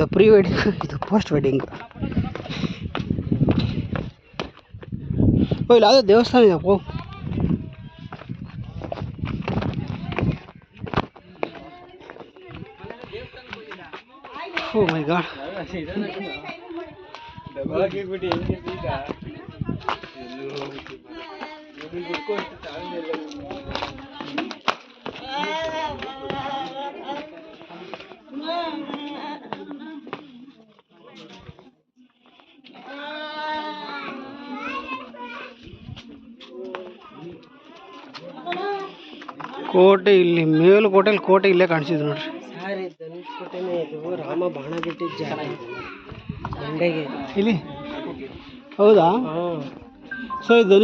ಇದು pre wedding ಇದು post wedding ಓ ಇಲ್ಲ ಯಾವುದೋ ದೇವಸ್ಥಾನ ಇದೆಯಪ್ಪ ಓ ಮೈ ಗಾಡ್ ಕೋಟೆ ಇಲ್ಲಿ ಮೇಲುಕೋಟೆಯಲ್ಲಿ ಕೋಟೆ ಇಲ್ಲೇ ಕಾಣಿಸಿದ್ರು ನೋಡ್ರಿ. ಇದು. ರಾಮ ಬಾಣ ಬಿಟ್ಟಿದ್ದ ಜಾಗ ಇದು. ಇಲ್ಲಿ? ಹೌದಾ? ಸೊ ಇದು.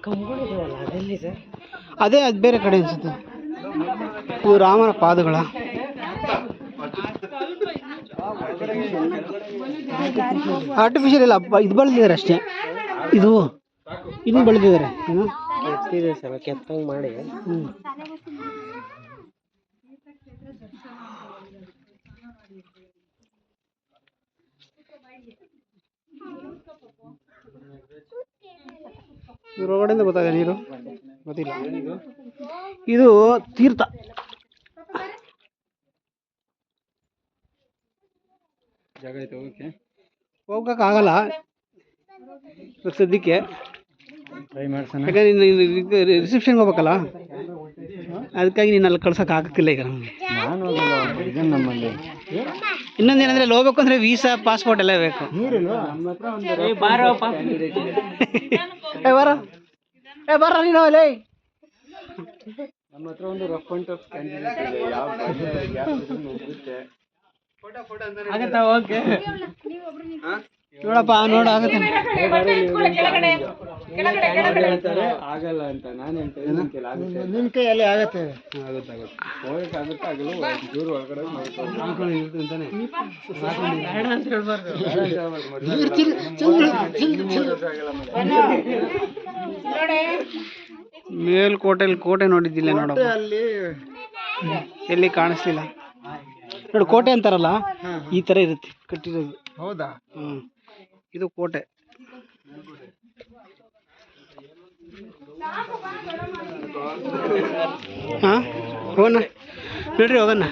ಕಂಬಗಳಿದಾವಲ್ಲ ಅದೆಲ್ಲಿ ಸರ್? ಅದೇ ಅದು ಬೇರೆ ಕಡೆ ಅನ್ಸುತ್ತೆ. ಇವು ರಾಮನ ಪಾದಗಳ. ಆರ್ಟಿಫಿಷಿಯಲ್ ಇಲ್ಲ ಇದು ಬೆಳೆದಿದ್ದಾರೆ ಅಷ್ಟೇ. ಇದು ಇದು ಬೆಳೆದಿದ್ದಾರೆ ಮಾಡಿ. ಇದ್ರ ಒಳಗಡೆಯಿಂದ ಗೊತ್ತಾಗ ನೀರು? ಗೊತ್ತಿಲ್ಲ. ಇದು ತೀರ್ಥ. ಜಾಗ ಐತೆ ಓಕೆ. ಹೋಗೋಕ್ಕಾಗಲ್ಲ. ಸದ್ಯಕ್ಕೆ. ಟ್ರೈ ಮಾಡ್ಸೋಣ. ಯಾಕಂದ್ರೆ ರಿಸೆಪ್ಷನ್ಗೆ ಹೋಗ್ಬೇಕಲ್ಲ? ಅದಕ್ಕಾಗಿ ನೀನು ಅಲ್ಲಿ ಕಳ್ಸೋಕೆ ಆಗಕ್ಕಿಲ್ಲ ಈಗ ನಮಗೆ. ನಾನು ಇನ್ನೊಂದು ಇದನ್ನ ನಮ್ಮಲ್ಲಿ. ಇನ್ನೊಂದೇನಂದ್ರೆ ಅಲ್ಲಿ ಹೋಗ್ಬೇಕು ಅಂದರೆ ವೀಸಾ ಪಾಸ್ಪೋರ್ಟ್ ಎಲ್ಲ ಬೇಕು. ನೀರಿಲ್ವಾ? ನಮ್ಮ ಹತ್ರ ಒಂದು ಬಾರೋ ಏ ಬಾರ. ಏ ಬಾರ ನೀನು ಅಲ್ಲೇ. ನಮ್ಮ ಹತ್ರ ಒಂದು ರಫ್ ಅಂಡ್ ಟಫ್ ಕ್ಯಾಂಡಿಡೇಟ್ ಇದೆ. ಯಾವ ಹೋಗುತ್ತೆ. ಆಗತ್ತಾ ಓಕೆ. ನೋಡಪ್ಪ ನೋಡ ಆಗಲ್ಲ ಅಂತ. ನಾನು ನಿನ್ನ ಕೈಯಲ್ಲಿ ಆಗತ್ತೆ. ಆಗಲ್ಲ ದೂರ ಒಳಗಡೆ ಅಂತಾನೆ. ಕೋಟೆ ನೋಡಿದ್ದಿಲ್ಲ ನೋಡಪ್ಪ ಅಲ್ಲಿ ಎಲ್ಲಿ ಕಾಣಿಸ್ಲಿಲ್ಲ. ನೋಡಿ ಕೋಟೆ ಅಂತಾರಲ್ಲ ಈ ಥರ ಇರುತ್ತೆ ಕಟ್ಟಿರೋದು. ಹೌದಾ? ಹ್ಞೂ ಇದು ಕೋಟೆ. ಹಾಂ ಹೋಗೋಣ. ನೋಡ್ರಿ ಹೋಗೋಣ.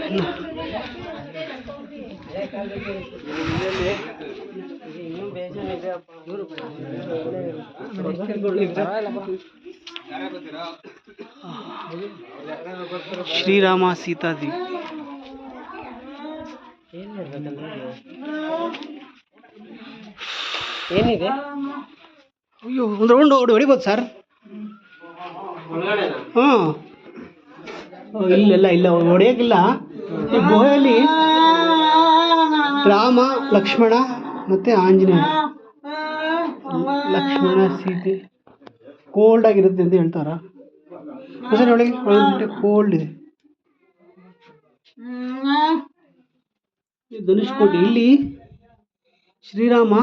ಶ್ರೀರಾಮ ಇನ್ನೂ ಏನಿದೆ? ಅಯ್ಯೋ, ಒಂದು ರೌಂಡ್ ಹೊಡಿ ಹೊಡಿಬೋದು ಸರ್ ಹಾಂ ಇಲ್ಲೆಲ್ಲ, ಇಲ್ಲ ಹೊಡೆಯೋಕ್ಕಿಲ್ಲ ಈ ಗುಹೆಯಲ್ಲಿ ರಾಮ, ಲಕ್ಷ್ಮಣ ಮತ್ತು ಆಂಜನೇಯ. ಲಕ್ಷ್ಮಣ, ಸೀತೆ. ಕೋಲ್ಡ್ ಆಗಿರುತ್ತೆ ಅಂತ ಹೇಳ್ತಾರ? ಸರ್ ಒಳಗೆ ಒಳಗೆ ಕೋಲ್ಡ್ ಇದೆ. ಧನುಷ್ಕೋಟಿ ಇಲ್ಲಿ ಶ್ರೀರಾಮ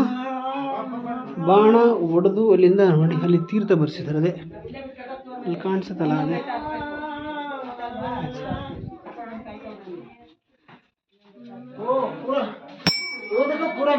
ಬಾಣ ಒಡೆದು ಅಲ್ಲಿಂದ ನೋಡಿ, ಅಲ್ಲಿ ತೀರ್ಥ ಬರ್ಸಿದ್ದಾರೆ. ಅದೇ, ಅಲ್ಲಿ ಕಾಣಿಸುತ್ತಲ್ಲ ಅದೇ ಪೂರ